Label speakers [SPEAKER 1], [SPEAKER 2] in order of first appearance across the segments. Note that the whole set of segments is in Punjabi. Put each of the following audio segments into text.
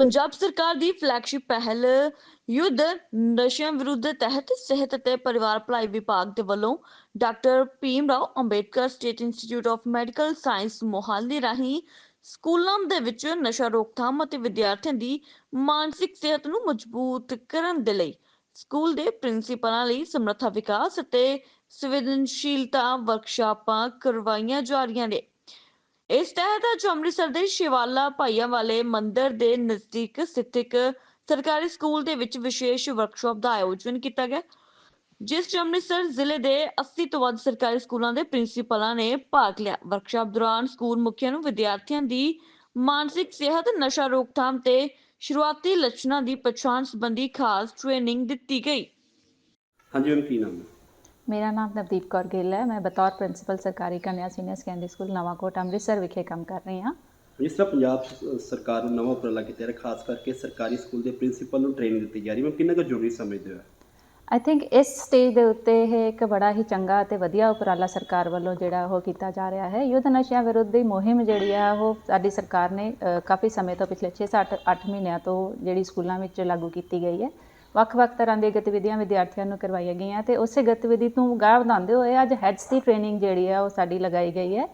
[SPEAKER 1] ਪੰਜਾਬ ਸਰਕਾਰ ਦੀ ਫਲੈਗਸ਼ਿਪ ਪਹਿਲ ਯੁੱਧ ਨਸ਼ਿਆਂ ਵਿਰੁੱਧ ਤਹਿਤ ਸਿਹਤ ਅਤੇ ਪਰਿਵਾਰ ਭਲਾਈ ਵਿਭਾਗ ਦੇ ਵੱਲੋਂ doctor Bhim Rao Ambedkar state institute of medical science Mohali ਰਾਹੀਂ ਸਕੂਲਾਂ ਦੇ ਵਿੱਚ ਨਸ਼ਾ ਰੋਕਥਾਮ ਅਤੇ ਵਿਦਿਆਰਥੀਆਂ ਦੀ ਮਾਨਸਿਕ ਸਿਹਤ ਨੂੰ ਮਜ਼ਬੂਤ ਕਰਨ ਦੇ ਲਈ ਸਕੂਲ ਦੇ ਪ੍ਰਿੰਸੀਪਲਾਂ ਲਈ ਸਮਰੱਥਾ ਵਿਕਾਸ ਅਤੇ ਸੰਵੇਦਨਸ਼ੀਲਤਾ ਵਰਕਸ਼ਾਪਾਂ ਕਰਵਾਈਆਂ ਜਾ ਰਹੀਆਂ ਨੇ। ਇਸ ਤਹਿਤ ਅੱਜ ਅੰਮ੍ਰਿਤਸਰ ਦੇ ਸ਼ਿਵਾਲਾ ਭਾਈਆਂ ਵਾਲੇ ਮੰਦਿਰ ਦੇ ਨਜ਼ਦੀਕ ਸਥਿਤ ਸਰਕਾਰੀ ਸਕੂਲ ਦੇ ਵਿੱਚ ਵਿਸ਼ੇਸ਼ ਵਰਕਸ਼ਾਪ ਦਾ ਆਯੋਜਨ ਕੀਤਾ ਗਿਆ, ਜਿਸ 'ਚ ਅੰਮ੍ਰਿਤਸਰ ਜ਼ਿਲ੍ਹੇ ਦੇ 80 ਤੋਂ ਵੱਧ ਸਰਕਾਰੀ ਸਕੂਲਾਂ ਦੇ ਪ੍ਰਿੰਸੀਪਲਾਂ ਨੇ ਭਾਗ ਲਿਆ। ਵਰਕਸ਼ਾਪ ਦੌਰਾਨ ਸਕੂਲ ਮੁਖੀਆਂ ਨੂੰ ਵਿਦਿਆਰਥੀਆਂ ਦੀ ਮਾਨਸਿਕ ਸਿਹਤ, ਨਸ਼ਾ ਰੋਕਥਾਮ ਤੇ ਸ਼ੁਰੂਆਤੀ ਲੱਛਣਾਂ ਦੀ ਪਛਾਣ ਸੰਬੰਧੀ ਖਾਸ ਟ੍ਰੇਨਿੰਗ ਦਿੱਤੀ ਗਈ।
[SPEAKER 2] ਹਾਂਜੀ, ਮੈਮ, ਕੀ ਨਾਮ ਹੈ?
[SPEAKER 3] ਮੇਰਾ ਨਾਮ ਨਵਦੀਪ ਕੌਰ ਗਿੱਲ ਹੈ। ਮੈਂ ਬਤੌਰ ਪ੍ਰਿੰਸੀਪਲ ਸਰਕਾਰੀ ਕੰਨਿਆ senior secondary school Nawankot Amritsar ਵਿਖੇ ਕੰਮ ਕਰ ਰਹੀ ਹਾਂ।
[SPEAKER 2] ਜਿਸ ਤਰ੍ਹਾਂ ਪੰਜਾਬ ਸਰਕਾਰ ਨੂੰ ਨਵਾਂ ਉਪਰਾਲਾ ਕੀਤਾ ਹੈ ਖਾਸ ਕਰਕੇ ਸਰਕਾਰੀ ਸਕੂਲ ਦੇ ਪ੍ਰਿੰਸੀਪਲ ਨੂੰ ਟ੍ਰੇਨਿੰਗ ਦਿੱਤੀ ਜਾ ਰਹੀ ਹੈ। ਕਿੰਨਾ ਕੁ ਜ਼ਰੂਰੀ ਸਮਝਦੇ ਹੋ?
[SPEAKER 3] ਆਈ ਥਿੰਕ ਇਸ ਸਟੇਜ ਦੇ ਉੱਤੇ ਇਹ ਇੱਕ ਬੜਾ ਹੀ ਚੰਗਾ ਅਤੇ ਵਧੀਆ ਉਪਰਾਲਾ ਸਰਕਾਰ ਵੱਲੋਂ ਜਿਹੜਾ ਉਹ ਕੀਤਾ ਜਾ ਰਿਹਾ ਹੈ। ਯੁੱਧ ਨਸ਼ਿਆਂ ਵਿਰੁੱਧ ਦੀ ਮੁਹਿੰਮ ਜਿਹੜੀ ਆ ਉਹ ਸਾਡੀ ਸਰਕਾਰ ਨੇ ਕਾਫੀ ਸਮੇਂ ਤੋਂ ਪਿਛਲੇ 6-7 8 ਮਹੀਨਿਆਂ ਤੋਂ ਜਿਹੜੀ ਸਕੂਲਾਂ ਵਿੱਚ ਲਾਗੂ ਕੀਤੀ ਗਈ ਹੈ। ਵੱਖ-ਵੱਖ ਤਰ੍ਹਾਂ ਦੀਆਂ ਗਤੀਵਿਧੀਆਂ ਵਿਦਿਆਰਥੀਆਂ ਨੂੰ ਕਰਵਾਈਆਂ ਗਈਆਂ ਤੇ ਉਸੇ ਗਤੀਵਿਧੀ ਤੋਂ ਗਾਹ ਵਧਾਉਂਦੇ ਹੋਏ ਅੱਜ ਹੈਡਸ ਦੀ ਟ੍ਰੇਨਿੰਗ ਜਿਹੜੀ ਆ ਉਹ ਸਾਡੀ ਲਗਾਈ ਗਈ ਹੈ।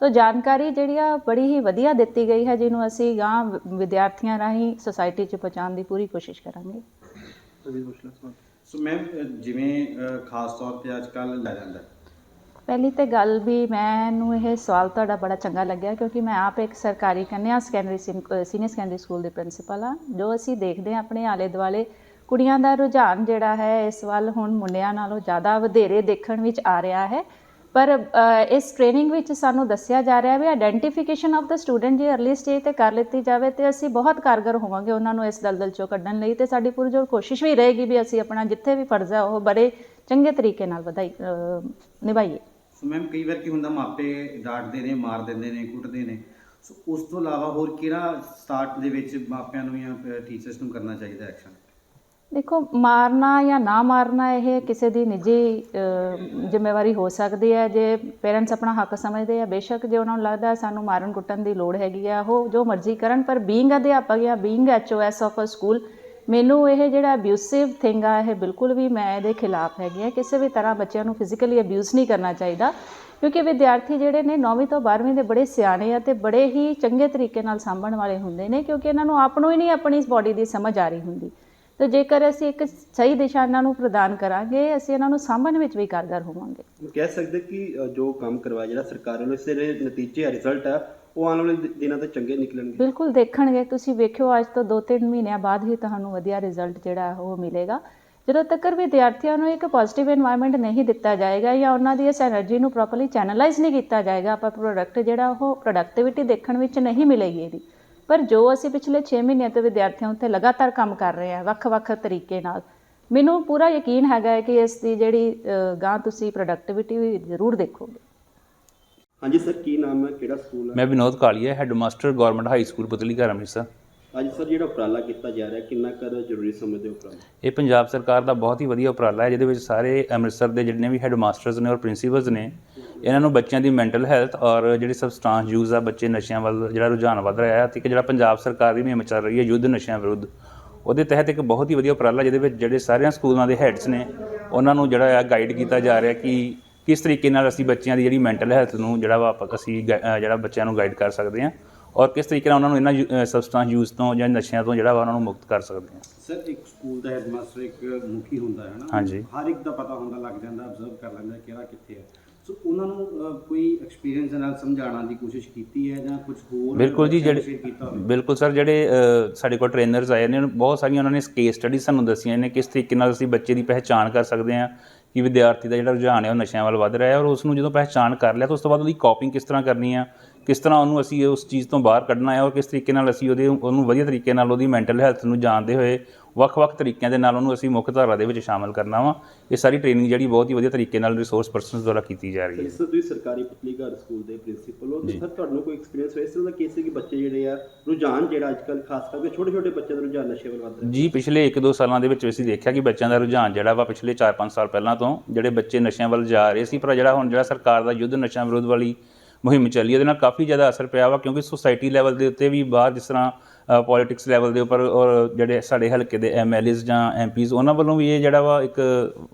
[SPEAKER 3] ਤੋ ਜਾਣਕਾਰੀ ਜਿਹੜੀ ਆ ਬੜੀ ਹੀ ਵਧੀਆ ਦਿੱਤੀ ਗਈ ਹੈ ਜਿਹਨੂੰ ਅਸੀਂ ਗਾਂ ਵਿਦਿਆਰਥੀਆਂ ਰਾਹੀਂ ਸੁਸਾਇਟੀ 'ਚ ਪਹੁੰਚਾਉਣ ਦੀ ਪੂਰੀ ਕੋਸ਼ਿਸ਼ ਕਰਾਂਗੇ।
[SPEAKER 2] ਤੁਸੀਂ ਪੁੱਛ ਲਓ ਸਵਾਲ।
[SPEAKER 4] ਸੋ ਮੈਮ ਜਿਵੇਂ ਖਾਸ ਤੌਰ ਤੇ ਅੱਜ ਕੱਲ੍ਹ ਲੈ ਜਾਂਦਾ।
[SPEAKER 3] ਪਹਿਲੀ ਤੇ ਗੱਲ ਵੀ ਮੈਨੂੰ ਇਹ ਸਵਾਲ ਤੁਹਾਡਾ ਬੜਾ ਚੰਗਾ ਲੱਗਿਆ ਕਿਉਂਕਿ ਮੈਂ ਆਪ ਇੱਕ ਸਰਕਾਰੀ ਕੰਨਿਆ ਸੈਕੰਡਰੀ ਸੀਨੀਅਰ ਸੈਕੰਡਰੀ ਸਕੂਲ ਦੇ ਪ੍ਰਿੰਸੀਪਲ ਹਾਂ। ਜੋ ਅਸੀਂ ਦੇਖਦੇ ਹਾਂ ਆਪਣੇ ਆਲੇ ਦੁਆਲੇ ਕੁੜੀਆਂ ਦਾ ਰੁਝਾਨ ਜਿਹੜਾ ਹੈ, ਇਸ ਵੱਲ ਹੁਣ ਮੁੰਡਿਆਂ ਨਾਲੋਂ ਜ਼ਿਆਦਾ ਵਧੇਰੇ ਦੇਖਣ ਵਿੱਚ ਆ ਰਿਹਾ ਹੈ। ਪਰ ਇਸ ਟ੍ਰੇਨਿੰਗ ਵਿੱਚ ਸਾਨੂੰ ਦੱਸਿਆ ਜਾ ਰਿਹਾ ਵੀ ਆਇਡੈਂਟੀਫਿਕੇਸ਼ਨ ਆਫ ਦਾ ਸਟੂਡੈਂਟ ਜੇ ਅਰਲੀ ਸਟੇਜ ਤੇ ਕਰ ਲਿੱਤੀ ਜਾਵੇ ਤੇ ਅਸੀਂ ਬਹੁਤ ਕਾਰਗਰ ਹੋਵਾਂਗੇ ਉਹਨਾਂ ਨੂੰ ਇਸ ਦਲਦਲ ਚੋਂ ਕੱਢਣ ਲਈ ਤੇ ਸਾਡੀ ਪੂਰੀ ਜੋਰ ਕੋਸ਼ਿਸ਼ ਵੀ ਰਹੇਗੀ ਵੀ ਅਸੀਂ ਆਪਣਾ ਜਿੱਥੇ ਵੀ ਫਰਜ਼ ਹੈ ਉਹ ਬੜੇ ਚੰਗੇ ਤਰੀਕੇ ਨਾਲ ਵਧਾਈ ਨਿਭਾਈਏ।
[SPEAKER 4] ਸੋ ਮੈਮ ਕਈ ਵਾਰ ਕੀ ਹੁੰਦਾ ਮਾਪੇ ਡਾਂਟਦੇ ਨੇ, ਮਾਰ ਦਿੰਦੇ ਨੇ, ਕੁੱਟਦੇ ਨੇ। ਸੋ ਉਸ ਤੋਂ ਇਲਾਵਾ ਹੋਰ ਕਿਹੜਾ ਸਟਾਰਟ ਦੇ ਵਿੱਚ ਮਾਪਿਆਂ ਨੂੰ ਜਾਂ ਟੀਚਰਸ ਨੂੰ ਕਰਨਾ ਚਾਹੀਦਾ ਐਕਸ਼ਨ
[SPEAKER 3] ਦੇਖੋ, ਮਾਰਨਾ ਜਾਂ ਨਾ ਮਾਰਨਾ ਇਹ ਕਿਸੇ ਦੀ ਨਿੱਜੀ ਜ਼ਿੰਮੇਵਾਰੀ ਹੋ ਸਕਦੀ ਹੈ। ਜੇ ਪੇਰੈਂਟਸ ਆਪਣਾ ਹੱਕ ਸਮਝਦੇ ਆ, ਬੇਸ਼ੱਕ ਜੇ ਉਹਨਾਂ ਨੂੰ ਲੱਗਦਾ ਸਾਨੂੰ ਮਾਰਨ ਕੁੱਟਣ ਦੀ ਲੋੜ ਹੈਗੀ ਆ, ਉਹ ਜੋ ਮਰਜ਼ੀ ਕਰਨ, ਪਰ ਬੀਇੰਗ ਅਧਿਆਪਕ ਜਾਂ being H O S of a school ਮੈਨੂੰ ਇਹ ਜਿਹੜਾ ਅਬਿਊਸਿਵ ਥਿੰਗ ਆ, ਇਹ ਬਿਲਕੁਲ ਵੀ ਮੈਂ ਇਹਦੇ ਖਿਲਾਫ ਹੈਗੀ ਆ। ਕਿਸੇ ਵੀ ਤਰ੍ਹਾਂ ਬੱਚਿਆਂ ਨੂੰ ਫਿਜ਼ੀਕਲੀ ਅਬਿਊਜ਼ ਨਹੀਂ ਕਰਨਾ ਚਾਹੀਦਾ, ਕਿਉਂਕਿ ਵਿਦਿਆਰਥੀ ਜਿਹੜੇ ਨੇ 9ਵੀਂ ਤੋਂ 12ਵੀਂ ਦੇ ਬੜੇ ਸਿਆਣੇ ਆ ਤੇ ਬੜੇ ਹੀ ਚੰਗੇ ਤਰੀਕੇ ਨਾਲ ਸਾਂਭਣ ਵਾਲੇ ਹੁੰਦੇ ਨੇ, ਕਿਉਂਕਿ ਇਹਨਾਂ ਨੂੰ ਆਪ ਨੂੰ ਹੀ ਨਹੀਂ ਆਪਣੀ ਇਸ ਬਾਡੀ ਦੀ ਸਮਝ ਆ ਰਹੀ ਹੁੰਦੀ। ਤੇ ਜੇਕਰ ਅਸੀਂ ਇੱਕ ਸਹੀ ਦਿਸ਼ਾ ਇਹਨਾਂ ਨੂੰ ਪ੍ਰਦਾਨ ਕਰਾਂਗੇ ਅਸੀਂ ਇਹਨਾਂ ਨੂੰ ਸਾਂਭਣ ਵਿੱਚ ਵੀ ਕਾਰਗਰ ਹੋਵਾਂਗੇ।
[SPEAKER 2] ਕਹਿ ਸਕਦੇ ਕਿ ਜੋ ਕੰਮ ਕਰਵਾਇਆ ਜਿਹੜਾ ਸਰਕਾਰ ਵੱਲੋਂ ਇਸ ਦੇ ਨਤੀਜੇ ਆ ਰਿਜ਼ਲਟ ਆ ਉਹ ਆਉਣ ਵਾਲੇ ਦਿਨਾਂ ਤੇ ਚੰਗੇ ਨਿਕਲਣਗੇ।
[SPEAKER 3] ਬਿਲਕੁਲ ਦੇਖਣਗੇ। ਤੁਸੀਂ ਵੇਖਿਓ ਅੱਜ ਤੋਂ 2-3 ਮਹੀਨਿਆਂ ਬਾਅਦ ਹੀ ਤੁਹਾਨੂੰ ਵਧੀਆ ਰਿਜ਼ਲਟ ਜਿਹੜਾ ਉਹ ਮਿਲੇਗਾ। ਜਦੋਂ ਤੱਕ ਵਿਦਿਆਰਥੀਆਂ ਨੂੰ ਇੱਕ ਪੋਜ਼ਿਟਿਵ এনवायरमेंट ਨਹੀਂ ਦਿੱਤਾ ਜਾਏਗਾ ਜਾਂ ਉਹਨਾਂ ਦੀ ਇਸ એનર્ਜੀ ਨੂੰ ਪ੍ਰੋਪਰਲੀ ਚੈਨਲਾਈਜ਼ ਨਹੀਂ ਕੀਤਾ ਜਾਏਗਾ ਆਪਾਂ ਪ੍ਰੋਡਕਟ ਜਿਹੜਾ ਉਹ ਪ੍ਰੋਡਕਟਿਵਿਟੀ ਦੇਖਣ ਵਿੱਚ ਨਹੀਂ ਮਿਲੇਗੀ ਇਹਦੀ। ਪਰ ਜੋ ਅਸੀਂ ਪਿਛਲੇ 6 ਮਹੀਨਿਆਂ ਤੋਂ ਵਿਦਿਆਰਥੀਆਂ ਉੱਤੇ ਲਗਾਤਾਰ ਕੰਮ ਕਰ ਰਹੇ ਹਾਂ ਵੱਖ-ਵੱਖ ਤਰੀਕੇ ਨਾਲ ਮੈਨੂੰ ਪੂਰਾ ਯਕੀਨ ਹੈਗਾ ਹੈ ਕਿ ਇਸ ਦੀ ਜਿਹੜੀ ਗਾਂ ਤੁਸੀਂ ਪ੍ਰੋਡਕਟਿਵਿਟੀ ਵੀ ਜ਼ਰੂਰ ਦੇਖੋਗੇ।
[SPEAKER 2] ਹਾਂਜੀ ਸਰ ਕੀ ਨਾਮ ਹੈ? ਕਿਹੜਾ ਸਕੂਲ ਹੈ?
[SPEAKER 5] ਮੈਂ Vinod Kalia headmaster government high school Putlighar Amritsar.
[SPEAKER 2] ਅੱਜ ਸਰ ਜਿਹੜਾ ਉਪਰਾਲਾ ਕੀਤਾ ਜਾ ਰਿਹਾ ਕਿੰਨਾ ਕਰ ਜ਼ਰੂਰੀ ਸਮਝਦੇ ਹੋ ਉਪਰਾਲਾ?
[SPEAKER 5] ਇਹ ਪੰਜਾਬ ਸਰਕਾਰ ਦਾ ਬਹੁਤ ਹੀ ਵਧੀਆ ਉਪਰਾਲਾ ਹੈ ਜਿਹਦੇ ਵਿੱਚ ਸਾਰੇ ਅੰਮ੍ਰਿਤਸਰ ਦੇ ਜਿੰਨੇ ਵੀ ਹੈਡਮਾਸਟਰਸ ਨੇ ਔਰ ਪ੍ਰਿੰਸੀਪਲਸ ਨੇ ਇਹਨਾਂ ਨੂੰ ਬੱਚਿਆਂ ਦੀ ਮੈਂਟਲ ਹੈਲਥ ਔਰ ਜਿਹੜੀ ਸਬਸਟੈਂਸ ਯੂਜ਼ ਆ ਬੱਚੇ ਨਸ਼ਿਆਂ ਵੱਲ ਜਿਹੜਾ ਰੁਝਾਨ ਵੱਧ ਰਿਹਾ ਹੈ ਤੇ ਇੱਕ ਜਿਹੜਾ ਪੰਜਾਬ ਸਰਕਾਰ ਦੀ ਮੁਹਿੰਮ ਚੱਲ ਰਹੀ ਹੈ ਯੁੱਧ ਨਸ਼ਿਆਂ ਵਿਰੁੱਧ ਉਹਦੇ ਤਹਿਤ ਇੱਕ ਬਹੁਤ ਹੀ ਵਧੀਆ ਉਪਰਾਲਾ ਜਿਹਦੇ ਵਿੱਚ ਜਿਹੜੇ ਸਾਰਿਆਂ ਸਕੂਲਾਂ ਦੇ ਹੈਡਸ ਨੇ ਉਹਨਾਂ ਨੂੰ ਜਿਹੜਾ ਆ ਗਾਈਡ ਕੀਤਾ ਜਾ ਰਿਹਾ ਕਿ ਕਿਸ ਤਰੀਕੇ ਨਾਲ ਅਸੀਂ ਬੱਚਿਆਂ ਦੀ ਜਿਹੜੀ ਮੈਂਟਲ ਹੈਲਥ ਨੂੰ ਜਿਹੜਾ ਵਾ ਅਸੀਂ ਜਿਹੜਾ ਬੱਚਿਆਂ ਨੂੰ ਗਾਈਡ ਕਰ ਸਕਦੇ ਹਾਂ ਔਰ ਕਿਸ ਤਰੀਕੇ ਨਾਲ ਉਹਨਾਂ ਨੂੰ ਇਹਨਾਂ ਸਬਸਟੈਂਸ ਯੂਜ਼ ਤੋਂ ਜਾਂ ਨਸ਼ਿਆਂ ਤੋਂ ਜਿਹੜਾ ਵਾ ਉਹਨਾਂ ਨੂੰ ਮੁਕਤ ਕਰ ਸਕਦੇ ਹਾਂ।
[SPEAKER 4] ਸਰ ਇੱਕ ਸਕੂਲ ਦਾ ਹੈਡਮਾਸਟਰ ਇੱਕ ਮੁਖੀ ਹੁੰਦਾ ਹੈ ਨਾ?
[SPEAKER 5] ਹਾਂਜੀ।
[SPEAKER 4] ਹਰ ਇੱਕ ਦਾ ਪਤਾ ਹੁੰਦਾ ਲੱਗ ਜਾਂਦਾ ਅਬਜ਼ਰਵ ਕਰ ਲੈਂਦਾ ਕਿਹੜਾ ਕਿੱਥੇ ਹੈ। ਸੋ ਉਹਨਾਂ ਨੂੰ ਕੋਈ ਐਕਸਪੀਰੀਅੰਸ ਨਾਲ ਸਮਝਾਉਣ ਦੀ ਕੋਸ਼ਿਸ਼ ਕੀਤੀ ਹੈ ਜਾਂ ਕੁਝ ਹੋਰ
[SPEAKER 5] ਬਿਲਕੁਲ ਜੀ ਜਿਹੜੇ
[SPEAKER 4] share ਕੀਤਾ ਹੋਵੇ?
[SPEAKER 5] ਬਿਲਕੁਲ ਸਰ ਜਿਹੜੇ ਅ, ਸਾਡੇ ਕੋਲ ਟ੍ਰੇਨਰਸ ਆਏ ਨੇ ਬਹੁਤ ਸਾਰੀਆਂ ਉਹਨਾਂ ਨੇ ਕੇਸ ਸਟੱਡੀ ਸਾਨੂੰ ਦੱਸੀਆਂ ਨੇ ਕਿਸ ਤਰੀਕੇ ਨਾਲ ਅਸੀਂ ਬੱਚੇ ਦੀ ਪਹਿਚਾਣ ਕਰ ਸਕਦੇ ਹਾਂ ਕਿ ਵਿਦਿਆਰਥੀ ਦਾ ਜਿਹੜਾ ਰੁਝਾਨ ਹੈ ਉਹ ਨਸ਼ਿਆਂ ਵੱਲ ਵੱਧ ਰਿਹਾ ਹੈ ਔਰ ਉਸ ਨੂੰ ਜਦੋਂ ਪਹਿਚਾਣ ਕਰ ਲਿਆ ਤਾਂ ਉਸ ਤੋਂ ਬਾਅਦ ਉਹਦੀ ਕਾਪਿੰਗ ਕਿਸ ਤਰ੍ਹਾਂ ਕਰਨੀ ਆ ਕਿਸ ਤਰ੍ਹਾਂ ਉਹਨੂੰ ਅਸੀਂ ਉਸ ਚੀਜ਼ ਤੋਂ ਬਾਹਰ ਕੱਢਣਾ ਹੈ ਔਰ ਕਿਸ ਤਰੀਕੇ ਨਾਲ ਅਸੀਂ ਉਹਦੇ ਉਹਨੂੰ ਵਧੀਆ ਤਰੀਕੇ ਨਾਲ ਉਹਦੀ ਮੈਂਟਲ ਹੈਲਥ ਨੂੰ ਜਾਣਦੇ ਹੋਏ ਵੱਖ-ਵੱਖ ਤਰੀਕਿਆਂ ਦੇ ਨਾਲ ਉਹਨੂੰ ਅਸੀਂ ਮੁੱਖ ਧਾਰਾ ਦੇ ਵਿੱਚ ਸ਼ਾਮਲ ਕਰਨਾ ਵਾ। ਇਹ ਸਾਰੀ ਟ੍ਰੇਨਿੰਗ ਜਿਹੜੀ ਬਹੁਤ ਹੀ ਵਧੀਆ ਤਰੀਕੇ ਨਾਲ ਰਿਸੋਰਸ ਪਰਸਨਸ ਦੁਆਰਾ ਕੀਤੀ ਜਾ ਰਹੀ ਹੈ।
[SPEAKER 2] ਤਰ੍ਹਾਂ ਤੁਸੀਂ ਸਰਕਾਰੀ ਪੁਤਲੀਘਰ ਸਕੂਲ ਦੇ ਪ੍ਰਿੰਸੀਪਲ ਹੋ ਤੇ ਸਰ ਤੁਹਾਨੂੰ ਕੋਈ ਐਕਸਪੀਰੀਅੰਸ ਹੋਇਆ? ਇਸ ਤਰ੍ਹਾਂ ਦਾ ਕੇਸ ਕਿ ਬੱਚੇ ਜਿਹੜੇ ਆ ਰੁਝਾਨ ਜਿਹੜਾ ਅੱਜ ਕੱਲ੍ਹ ਖਾਸ ਕਰਕੇ ਛੋਟੇ ਛੋਟੇ ਬੱਚਿਆਂ ਦਾ ਰੁਝਾਨ ਨਸ਼ੇ ਵੱਲ ਵੱਧ ਰਿਹਾ।
[SPEAKER 5] ਜੀ ਪਿਛਲੇ 1-2 ਸਾਲਾਂ ਦੇ ਵਿੱਚ ਅਸੀਂ ਦੇਖਿਆ ਕਿ ਬੱਚਿਆਂ ਦਾ ਰੁਝਾਨ ਜਿਹੜਾ ਵਾ ਪਿਛਲੇ 4-5 ਸਾਲ ਪਹਿਲਾਂ ਤੋਂ ਜਿਹੜੇ ਬੱਚੇ ਨਸ਼ਿਆਂ ਵੱਲ ਜਾ ਰਹੇ ਸੀ ਪਰ ਜਿਹੜਾ ਹੁਣ ਜਿਹੜਾ ਸਰਕਾਰ ਦਾ ਯੁੱਧ ਨਸ਼ਿਆਂ ਵਿਰੁੱਧ ਵਾਲੀ ਮੁਹਿੰਮ ਚੱਲੀ ਉਹਦੇ ਨਾਲ ਕਾਫੀ ਜ਼ਿਆਦਾ ਅਸਰ ਪਿਆ ਵਾ ਕਿਉਂਕਿ ਸੁਸਾਇਟੀ ਲੈਵਲ ਦੇ ਉੱਤੇ ਵੀ ਬਾਹਰ ਜਿਸ ਤਰ੍ਹਾਂ ਪੋਲਿਟਿਕਸ ਲੈਵਲ ਦੇ ਉੱਪਰ ਔਰ ਜਿਹੜੇ ਸਾਡੇ ਹਲਕੇ ਦੇ ਐਮਐਲਏਸ ਜਾਂ ਐਮਪੀਜ਼ ਉਹਨਾਂ ਵੱਲੋਂ ਵੀ ਇਹ ਜਿਹੜਾ ਵਾ ਇੱਕ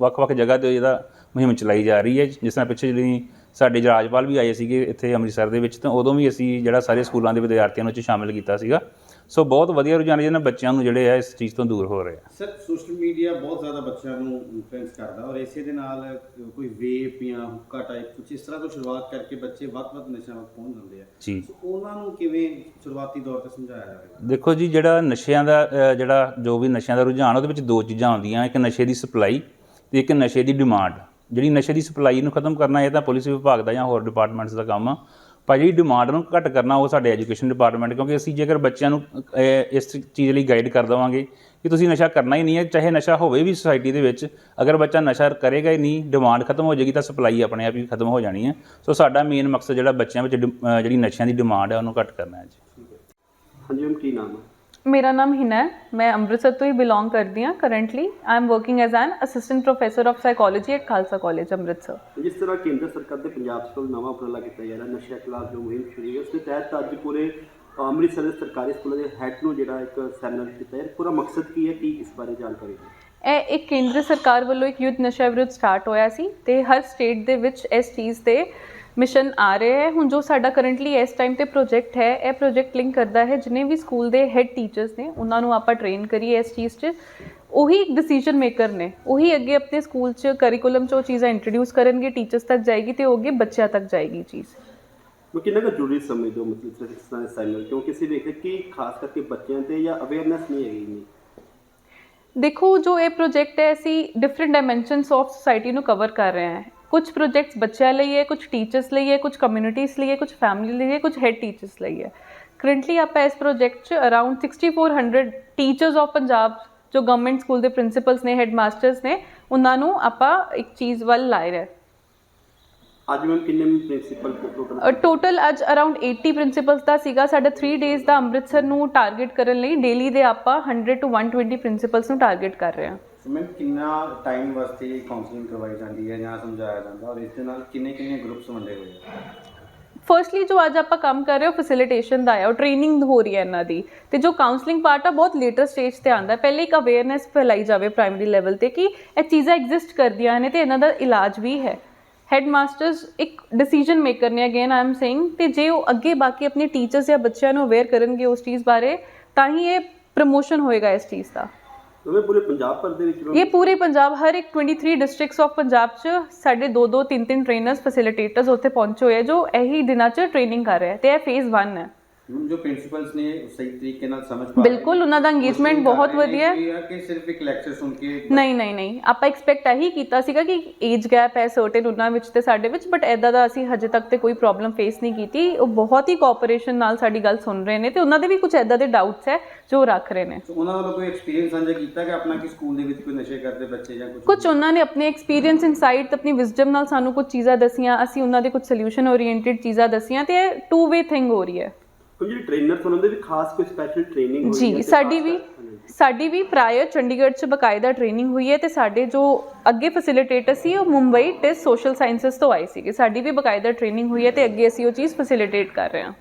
[SPEAKER 5] ਵੱਖ-ਵੱਖ ਜਗ੍ਹਾ ਤੇ ਇਹਦਾ ਮੁਹਿੰਮ ਚਲਾਈ ਜਾ ਰਹੀ ਹੈ। ਜਿਸ ਤਰ੍ਹਾਂ ਪਿੱਛੇ ਜਿਹੜੀ ਸਾਡੇ ਰਾਜਪਾਲ ਵੀ ਆਏ ਸੀਗੇ ਇੱਥੇ ਅੰਮ੍ਰਿਤਸਰ ਦੇ ਵਿੱਚ, ਤਾਂ ਉਦੋਂ ਵੀ ਅਸੀਂ ਜਿਹੜਾ ਸਾਰੇ ਸਕੂਲਾਂ ਦੇ ਵਿਦਿਆਰਥੀਆਂ ਨੂੰ 'ਚ ਸ਼ਾਮਿਲ ਕੀਤਾ ਸੀਗਾ। ਸੋ ਬਹੁਤ ਵਧੀਆ ਰੁਝਾਨ ਜਿਹਨਾਂ ਬੱਚਿਆਂ ਨੂੰ ਜਿਹੜੇ ਆ ਇਸ ਚੀਜ਼ ਤੋਂ ਦੂਰ ਹੋ ਰਹੇ ਆ।
[SPEAKER 4] ਸਰ ਸੋਸ਼ਲ ਮੀਡੀਆ ਬਹੁਤ ਜ਼ਿਆਦਾ ਬੱਚਿਆਂ ਨੂੰ ਇਨਫਲੂਐਂਸ ਕਰਦਾ ਔਰ ਇਸੇ ਦੇ ਨਾਲ ਕੋਈ ਵੇਪ ਜਾਂ ਹੁੱਕਾ ਟਾਈਪ ਕੁਝ ਇਸ ਤਰ੍ਹਾਂ ਤੋਂ ਸ਼ੁਰੂਆਤ ਕਰਕੇ ਬੱਚੇ ਵੱਧ-ਵੱਧ ਨਸ਼ਿਆਂ ਵੱਲ ਪਹੁੰਚ ਜਾਂਦੇ ਆ।
[SPEAKER 5] ਜੀ।
[SPEAKER 4] ਸੋ ਉਹਨਾਂ ਨੂੰ ਕਿਵੇਂ ਸ਼ੁਰੂਆਤੀ ਦੌਰ ਤੇ ਸਮਝਾਇਆ ਜਾਵੇਗਾ?
[SPEAKER 5] ਦੇਖੋ ਜੀ ਜਿਹੜਾ ਨਸ਼ਿਆਂ ਦਾ ਜਿਹੜਾ ਜੋ ਵੀ ਨਸ਼ਿਆਂ ਦਾ ਰੁਝਾਨ ਉਹਦੇ ਵਿੱਚ ਦੋ ਚੀਜ਼ਾਂ ਆਉਂਦੀਆਂ ਇੱਕ ਨਸ਼ੇ ਦੀ ਸਪਲਾਈ ਤੇ ਇੱਕ ਨਸ਼ੇ ਦੀ ਡਿਮਾਂਡ ਜਿਹੜੀ ਨਸ਼ੇ ਦੀ ਸਪਲਾਈ ਨੂੰ ਖਤਮ ਕਰਨਾ ਇਹ ਤਾਂ ਪੁਲਿਸ ਵਿਭਾਗ ਦਾ ਜਾਂ ਹੋਰ ਡਿਪਾਰਟਮੈਂਟਸ ਦਾ ਕੰਮ ਆ। ਪਰ ਜਿਹੜੀ ਡਿਮਾਂਡ ਨੂੰ ਘੱਟ ਕਰਨਾ ਉਹ ਸਾਡੇ ਐਜੂਕੇਸ਼ਨ ਡਿਪਾਰਟਮੈਂਟ ਕਿਉਂਕਿ ਅਸੀਂ ਜੇਕਰ ਬੱਚਿਆਂ ਨੂੰ ਇਸ ਚੀਜ਼ ਲਈ ਗਾਈਡ ਕਰ ਦੇਵਾਂਗੇ ਕਿ ਤੁਸੀਂ ਨਸ਼ਾ ਕਰਨਾ ਹੀ ਨਹੀਂ ਹੈ, ਚਾਹੇ ਨਸ਼ਾ ਹੋਵੇ ਵੀ ਸੋਸਾਇਟੀ ਦੇ ਵਿੱਚ, ਅਗਰ ਬੱਚਾ ਨਸ਼ਾ ਕਰੇਗਾ ਹੀ ਨਹੀਂ ਡਿਮਾਂਡ ਖਤਮ ਹੋ ਜਾਏਗੀ ਤਾਂ ਸਪਲਾਈ ਆਪਣੇ ਆਪ ਹੀ ਖਤਮ ਹੋ ਜਾਣੀ ਹੈ। ਸੋ ਸਾਡਾ ਮੇਨ ਮਕਸਦ ਜਿਹੜਾ ਬੱਚਿਆਂ ਵਿੱਚ ਡਿ- ਜਿਹੜੀ ਨਸ਼ਿਆਂ ਦੀ ਡਿਮਾਂਡ ਹੈ, ਉਹਨੂੰ ਘੱਟ ਕਰਨਾ ਹੈ ਜੀ।
[SPEAKER 2] ਹਾਂਜੀ, ਮੈਮ, ਕੀ ਨਾਮ ਹੈ?
[SPEAKER 6] ਮੇਰਾ ਨਾਮ ਹਿਨਾ ਹੈ। ਮੈਂ ਅੰਮ੍ਰਿਤਸਰ ਤੋਂ ਹੀ ਬਿਲੋਂਗ ਕਰਦੀ ਹਾਂ currently I am working as an assistant professor of psychology at Khalsa college Amritsar.
[SPEAKER 2] ਜਿਸ ਤਰ੍ਹਾਂ ਕੇਂਦਰ ਸਰਕਾਰ ਦੇ ਪੰਜਾਬ ਸਕੂਲ ਨਵਾਂ ਉਪਰਾਲਾ ਕੀਤਾ ਜਾ ਰਿਹਾ ਨਸ਼ਾ ਖਿਲਾਫ ਜੋ ਮੁਹਿੰਮ ਸ਼ੁਰੂ ਹੋਈ ਉਸ ਦੇ ਤਹਿਤ ਅੱਜ ਪੂਰੇ ਅੰਮ੍ਰਿਤਸਰ ਦੇ ਸਰਕਾਰੀ ਸਕੂਲਾਂ ਦੇ ਹੈੱਡ ਨੂੰ ਜਿਹੜਾ ਇੱਕ ਸੈਮੀਨਾਰ ਕੀਤਾ ਹੈ ਪੂਰਾ ਮਕਸਦ ਕੀ ਹੈ ਕੀ ਇਸ ਬਾਰੇ ਜਾਣਕਾਰੀ ਦਿਓ?
[SPEAKER 6] ਇਹ ਇੱਕ ਕੇਂਦਰ ਸਰਕਾਰ ਵੱਲੋਂ ਇੱਕ ਯੁੱਧ ਨਸ਼ਾ ਵਿਰੁੱਧ ਸਟਾਰਟ ਹੋਇਆ ਸੀ ਤੇ ਹਰ ਸਟੇਟ ਦੇ ਵਿੱਚ ਇਸ ਚੀਜ਼ ਤੇ ਮਿਸ਼ਨ ਆ ਰਹੇ ਹੈ। ਹੁਣ ਜੋ ਸਾਡਾ ਕਰੰਟਲੀ ਇਸ ਟਾਈਮ ਤੇ ਪ੍ਰੋਜੈਕਟ ਹੈ ਇਹ ਪ੍ਰੋਜੈਕਟ ਲਿੰਕ ਕਰਦਾ ਹੈ ਜਿਨੇ ਵੀ ਸਕੂਲ ਦੇ ਹੈੱਡ ਟੀਚਰਸ ਨੇ ਉਹਨਾਂ ਨੂੰ ਆਪਾਂ ਟ੍ਰੇਨ ਕਰੀਏ ਇਸ ਚੀਜ਼ 'ਚ। ਉਹੀ ਇੱਕ ਡਿਸੀਜਨ ਮੇਕਰ ਨੇ। ਉਹੀ ਅੱਗੇ ਆਪਣੇ ਸਕੂਲ 'ਚ ਕਰਿਕੂਲਮ 'ਚ ਉਹ ਚੀਜ਼ਾਂ ਇੰਟਰੋਡਿਊਸ ਕਰਨਗੇ ਟੀਚਰਸ ਤੱਕ ਜਾਏਗੀ ਤੇ ਉਹ ਅੱਗੇ ਬੱਚਿਆਂ ਤੱਕ ਜਾਏਗੀ ਚੀਜ਼।
[SPEAKER 2] ਮੈਂ ਕਿੰਨਾ ਕੁ ਜ਼ਰੂਰੀ ਸਮਝਦੇ ਹੋ ਮਤਲਬ ਇਸ ਤਰ੍ਹਾਂ ਦੇ ਸੈਮੀਨਾਰ ਕਿਉਂਕਿ ਅਸੀਂ ਵੇਖਦੇ ਕਿ ਖਾਸ ਕਰਕੇ ਬੱਚਿਆਂ ਤੇ ਜਾਂ ਅਵੇਅਰਨੈਸ ਨਹੀਂ ਹੈਗੀ ਇੰਨੀ।
[SPEAKER 6] ਦੇਖੋ ਜੋ ਇਹ ਪ੍ਰੋਜੈਕਟ ਹੈ ਅਸੀਂ ਡਿਫਰੈਂਟ ਡਾਈਮੈਂਸ਼ਨਸ ਆਫ ਸੋਸਾਇਟੀ ਨੂੰ ਕਵਰ ਕਰ ਰਹੇ ਹਾਂ। ਕੁਝ ਪ੍ਰੋਜੈਕਟਸ ਬੱਚਿਆਂ ਲਈ ਹੈ ਕੁਝ ਟੀਚਰਸ ਲਈ ਹੈ ਕੁਝ ਕਮਿਊਨਿਟੀਜ਼ ਲਈ ਹੈ ਕੁਝ ਫੈਮਿਲੀ ਲਈ ਹੈ ਕੁਝ ਹੈਡ ਟੀਚਰਸ ਲਈ ਹੈ। ਕਰੰਟਲੀ ਆਪਾਂ ਇਸ ਪ੍ਰੋਜੈਕਟ 'ਚ ਅਰਾਊਂਡ 6400 ਟੀਚਰਸ ਆਫ ਪੰਜਾਬ ਜੋ ਗਵਰਨਮੈਂਟ ਸਕੂਲ ਦੇ ਪ੍ਰਿੰਸੀਪਲਸ ਨੇ ਹੈਡ ਮਾਸਟਰਸ ਨੇ ਉਹਨਾਂ ਨੂੰ ਆਪਾਂ ਇੱਕ ਚੀਜ਼ ਵੱਲ ਲਾਏ ਰਹੇ।
[SPEAKER 2] ਅੱਜ ਮੈਮ ਕਿੰਨੇ ਪ੍ਰਿੰਸੀਪਲ ਟੋਟਲ
[SPEAKER 6] ਟੋਟਲ ਅੱਜ ਅਰਾਊਂਡ 80 ਪ੍ਰਿੰਸੀਪਲਸ ਦਾ ਸੀਗਾ। ਸਾਡਾ 3 ਡੇਜ਼ ਦਾ ਅੰਮ੍ਰਿਤਸਰ ਨੂੰ ਟਾਰਗੇਟ ਕਰਨ ਲਈ ਡੇਲੀ ਦੇ ਆਪਾਂ 100 ਟੂ 120 ਪ੍ਰਿੰਸੀਪਲਸ ਨੂੰ ਟਾਰਗੇਟ ਕਰ ਰਹੇ ਹਾਂ।
[SPEAKER 4] ਸੋ ਕਿੰਨਾ ਟਾਈਮ ਵਾਸਤੇ ਕਾਉਂਸਲਿੰਗ ਕਰਵਾਈ ਜਾਂਦੀ ਹੈ ਜਾਂ ਸਮਝਾਇਆ ਜਾਂਦਾ ਔਰ ਇਸ ਦੇ ਨਾਲ ਕਿੰਨੇ ਕਿੰਨੇ ਗਰੁੱਪਸ ਵੰਡੇ ਹੋਏ ਆ?
[SPEAKER 6] ਫਰਸਟਲੀ ਜੋ ਅੱਜ ਆਪਾਂ ਕੰਮ ਕਰ ਰਹੇ ਹਾਂ ਫੈਸਿਲਿਟੇਸ਼ਨ ਦਾ ਹੈ, ਉਹ ਟ੍ਰੇਨਿੰਗ ਹੋ ਰਹੀ ਹੈ ਇਹਨਾਂ ਦੀ। ਤੇ ਜੋ ਕਾਉਂਸਲਿੰਗ ਪਾਰਟ ਆ ਬਹੁਤ ਲੇਟਰ ਸਟੇਜ ਤੇ ਆਂਦਾ ਪਹਿਲੇ ਇੱਕ ਅਵੇਅਰਨੈਸ ਫੈਲਾਈ ਜਾਵੇ ਪ੍ਰਾਇਮਰੀ ਲੈਵਲ ਤੇ ਕਿ ਇਹ ਚੀਜ਼ਾਂ ਐਗਜ਼ਿਸਟ ਕਰਦੀਆਂ ਨੇ ਤੇ ਇਹਨਾਂ ਦਾ ਇਲਾਜ ਵੀ ਹੈ। ਹੈਡ ਇੱਕ ਡਿਸੀਜਨ ਮੇਕਰ ਨੇ ਅਗੇਨ ਆਈ ਐਮ ਸੇਇੰਗ ਤੇ ਜੇ ਉਹ ਅੱਗੇ ਬਾਕੀ ਆਪਣੇ ਟੀਚਰਸ ਜਾਂ ਬੱਚਿਆਂ ਨੂੰ ਅਵੇਅਰ ਕਰਨਗੇ ਉਸ ਚੀਜ਼ ਬਾਰੇ, ਤਾਂ ਹੀ ਇਹ ਪ੍ਰਮੋਸ਼ਨ ਹੋਏਗਾ ਇਸ ਚੀਜ਼ ਦਾ।
[SPEAKER 2] ਮੈਂ ਪੂਰੇ ਪੰਜਾਬ ਭਰ ਦੇ ਵਿੱਚ ma'am
[SPEAKER 6] ਇਹ ਪੂਰੇ ਪੰਜਾਬ, ਹਰ ਇੱਕ 23 ਡਿਸਟ੍ਰਿਕਟਸ ਆਫ ਪੰਜਾਬ 'ਚ ਸਾਡੇ 2-2 3-3 ਟ੍ਰੇਨਰਸ ਫੈਸਿਲਿਟੇਟਰਸ ਉੱਥੇ ਪਹੁੰਚੇ ਹੋਏ ਆ, ਜੋ ਇਹੀ ਦਿਨਾਂ 'ਚ ਟ੍ਰੇਨਿੰਗ ਕਰ ਰਹੇ ਆ ਤੇ ਇਹ ਫੇਜ਼ 1 ਹੈ।
[SPEAKER 4] ਜੋ ਪ੍ਰਿੰਸੀਪਲਸ ਨੇ ਸਹੀ ਤਰੀਕੇ ਨਾਲ ਸਮਝ ਪਾ।
[SPEAKER 6] ਬਿਲਕੁਲ ਉਹਨਾਂ ਦਾ
[SPEAKER 4] ਕਰ
[SPEAKER 6] ਬਹੁਤ ਵਧੀਆ ਹੈ।
[SPEAKER 4] ਕਿ ਸਿਰਫ ਇੱਕ ਲੈਕਚਰ ਸੁਣ ਕੇ
[SPEAKER 6] ਨਹੀਂ ਨਹੀਂ ਨਹੀਂ। ਆਪਾਂ ਐਕਸਪੈਕਟ ਇਹੀ ਕੀਤਾ ਸੀਗਾ ਕਿ ਏਜ ਗੈਪ ਹੈ ਸਰਟਨ ਉਹਨਾਂ ਵਿੱਚ ਤੇ ਸਾਡੇ ਵਿੱਚ ਬਟ ਐਦਾਂ ਦਾ ਅਸੀਂ ਹਜੇ ਤੱਕ ਤੇ ਕੋਈ ਪ੍ਰੋਬਲਮ ਫੇਸ ਨਹੀਂ ਕੀਤੀ। ਉਹ ਬਹੁਤ ਹੀ ਕੋਆਪਰੇਸ਼ਨ ਨਾਲ ਸਾਡੀ ਗੱਲ ਸੁਣ ਰਹੇ ਨੇ ਤੇ ਉਹਨਾਂ ਦੇ ਵੀ ਕੁਝ ਐਦਾਂ ਦੇ ਡਾਊਟਸ ਹੈ ਜੋ ਰੱਖ ਰਹੇ ਨੇ।
[SPEAKER 4] ਉਹਨਾਂ ਵੱਲੋਂ ਕੋਈ ਐਕਸਪੀਰੀਅੰਸ ਸਾਂਝਾ ਕੀਤਾ ਕਿ ਆਪਣਾ ਕਿ ਸਕੂਲ ਦੇ ਵਿੱਚ ਕੋਈ ਨਸ਼ੇ ਕਰਦੇ ਬੱਚੇ ਜਾਂ ਕੁਝ
[SPEAKER 6] ਕੁਝ ਉਹਨਾਂ ਨੇ ਆਪਣੇ ਐਕਸਪੀਰੀਅੰਸ ਇਨਸਾਈਟ ਆਪਣੀ ਵਿਜ਼ਡਮ ਨਾਲ ਸਾਨੂੰ ਕੁਝ ਚੀਜ਼ਾਂ ਦਸੀਆਂ ਅਸੀਂ ਉਹਨਾਂ ਦੇ ਕੁਝ ਸੋਲੂਸ਼ਨ ਓਰੀਐਂਟਡ ਚੀਜ਼ਾਂ ਦਸੀਆਂ ਤੇ ਟੂ ਵੇ ਥਿੰਗ ਹੋ ਰਹੀ ਹੈ।
[SPEAKER 2] ਹੁਣ ਜਿਹੜੇ ਟ੍ਰੇਨਰਸ ਉਹਨਾਂ ਦੇ ਵੀ ਖਾਸ ਕੋਈ ਸਪੈਸ਼ਲ ਟ੍ਰੇਨਿੰਗ ਹੋਈ ਹੈ
[SPEAKER 6] ਜੀ
[SPEAKER 2] ਤੇ
[SPEAKER 6] ਸਾਡੀ
[SPEAKER 2] ਖਾਸ
[SPEAKER 6] ਵੀ
[SPEAKER 2] ਕਰ-
[SPEAKER 6] ਸਾਡੀ ਵੀ ਪ੍ਰਾਇਰ ਚੰਡੀਗੜ੍ਹ 'ਚ ਬਕਾਇਦਾ ਟ੍ਰੇਨਿੰਗ ਹੋਈ ਹੈ ਤੇ ਸਾਡੇ ਜੋ ਅੱਗੇ ਫੈਸਿਲਿਟੇਟਰ ਸੀ ਉਹ ਮੁੰਬਈ ਟੈਸਟ ਸੋਸ਼ਲ ਸਾਇੰਸਸ ਤੋਂ ਆਏ ਸੀਗੇ। ਸਾਡੀ ਵੀ ਬਕਾਇਦਾ ਟ੍ਰੇਨਿੰਗ ਹੋਈ ਹੈ ਤੇ ਅੱਗੇ ਅਸੀਂ ਉਹ ਚੀਜ਼ ਫੈਸਿਲਿਟੇਟ ਕਰ ਰਹੇ ਹਾਂ।